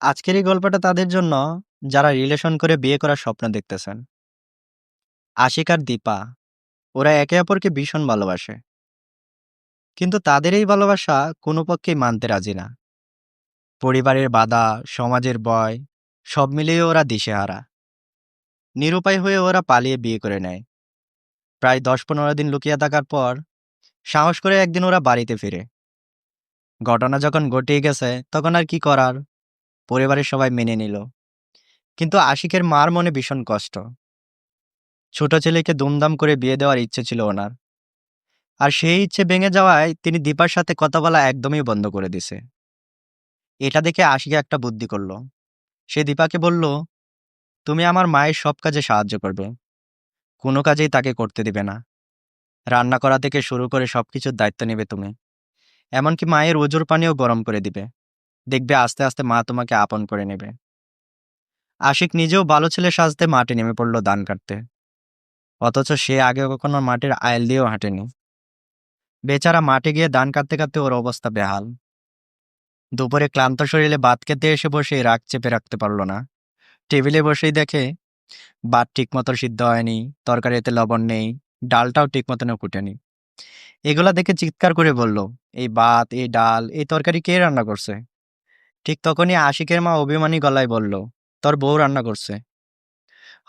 আজকের এই গল্পটা তাদের জন্য যারা রিলেশন করে বিয়ে করার স্বপ্ন দেখতেছেন। আশিক আর দীপা ওরা একে অপরকে ভীষণ ভালোবাসে। কিন্তু তাদের এই ভালোবাসা কোনো পক্ষেই মানতে রাজি না। পরিবারের বাধা, সমাজের বয় সব মিলিয়ে ওরা দিশেহারা। নিরুপায় হয়ে ওরা পালিয়ে বিয়ে করে নেয়। প্রায় দশ পনেরো দিন লুকিয়ে থাকার পর সাহস করে একদিন ওরা বাড়িতে ফিরে। ঘটনা যখন ঘটিয়ে গেছে তখন আর কি করার পরিবারের সবাই মেনে নিল। কিন্তু আশিকের মার মনে ভীষণ কষ্ট। ছোট ছেলেকে দুমদাম করে বিয়ে দেওয়ার ইচ্ছে ছিল ওনার। আর সেই ইচ্ছে ভেঙে যাওয়ায় তিনি দীপার সাথে কথা বলা একদমই বন্ধ করে দিছে। এটা দেখে আশিকে একটা বুদ্ধি করল। সে দীপাকে বলল, তুমি আমার মায়ের সব কাজে সাহায্য করবে। কোনো কাজেই তাকে করতে দিবে না। রান্না করা থেকে শুরু করে সব কিছুর দায়িত্ব নেবে তুমি। এমনকি মায়ের ওজোর পানিও গরম করে দিবে। দেখবে আস্তে আস্তে মা তোমাকে আপন করে নেবে। আশিক নিজেও ভালো ছেলে সাজতে মাঠে নেমে পড়ল দান কাটতে। অথচ সে আগে কখনো মাটির আয়েল দিয়েও হাঁটেনি। বেচারা মাঠে গিয়ে দান কাটতে কাটতে ওর অবস্থা বেহাল। দুপুরে ক্লান্ত শরীরে ভাত খেতে এসে বসে রাগ চেপে রাখতে পারল না। টেবিলে বসেই দেখে, ভাত ঠিক মতো সিদ্ধ হয়নি, তরকারিতে লবণ নেই, ডালটাও ঠিক মতন ফুটেনি। এগুলা দেখে চিৎকার করে বলল, এই ভাত, এই ডাল, এই তরকারি কে রান্না করছে? ঠিক তখনই আশিকের মা অভিমানী গলায় বলল, তোর বউ রান্না করছে।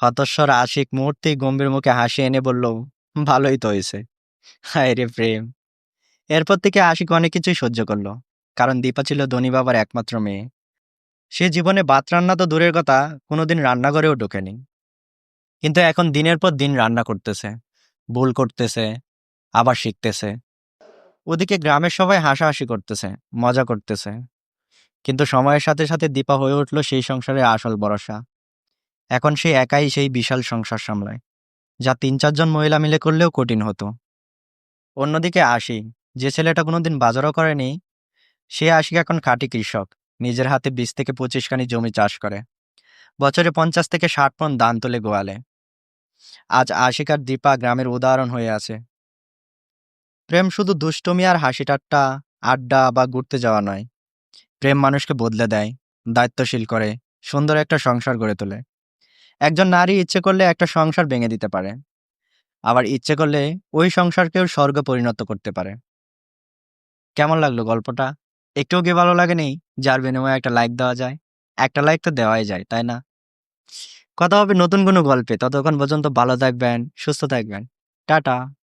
হতস্বর আশিক মুহূর্তেই গম্ভীর মুখে হাসি এনে বলল, ভালোই তো হয়েছে। হায় রে প্রেম। এরপর থেকে আশিক অনেক কিছুই সহ্য করল, কারণ দীপা ছিল ধনী বাবার একমাত্র মেয়ে। সে জীবনে ভাত রান্না তো দূরের কথা, কোনোদিন রান্নাঘরেও ঢোকেনি। কিন্তু এখন দিনের পর দিন রান্না করতেছে, ভুল করতেছে, আবার শিখতেছে। ওদিকে গ্রামের সবাই হাসাহাসি করতেছে, মজা করতেছে। কিন্তু সময়ের সাথে সাথে দীপা হয়ে উঠল সেই সংসারের আসল ভরসা। এখন সে একাই সেই বিশাল সংসার সামলায়, যা তিন চারজন মহিলা মিলে করলেও কঠিন হতো। অন্যদিকে আশি, যে ছেলেটা কোনোদিন বাজারও করেনি, সে আশিক এখন খাঁটি কৃষক, নিজের হাতে বিশ থেকে পঁচিশ খানি জমি চাষ করে। বছরে পঞ্চাশ থেকে ষাট পন দান তোলে গোয়ালে। আজ আশিক আর দীপা গ্রামের উদাহরণ হয়ে আছে। প্রেম শুধু দুষ্টমি আর হাসি ঠাট্টা আড্ডা বা ঘুরতে যাওয়া নয়। প্রেম মানুষকে বদলে দেয়, দায়িত্বশীল করে, সুন্দর একটা সংসার গড়ে তোলে। একজন নারী ইচ্ছে করলে একটা সংসার ভেঙে দিতে পারে। আবার ইচ্ছে করলে ওই সংসারকেও স্বর্গ পরিণত করতে পারে। কেমন লাগল গল্পটা? একটুও কি ভালো লাগেনি? যার বিনিময়ে একটা লাইক দেওয়া যায়। একটা লাইক তো দেওয়াই যায়, তাই না? কথা হবে নতুন কোনো গল্পে। ততক্ষণ পর্যন্ত ভালো থাকবেন, সুস্থ থাকবেন। টাটা।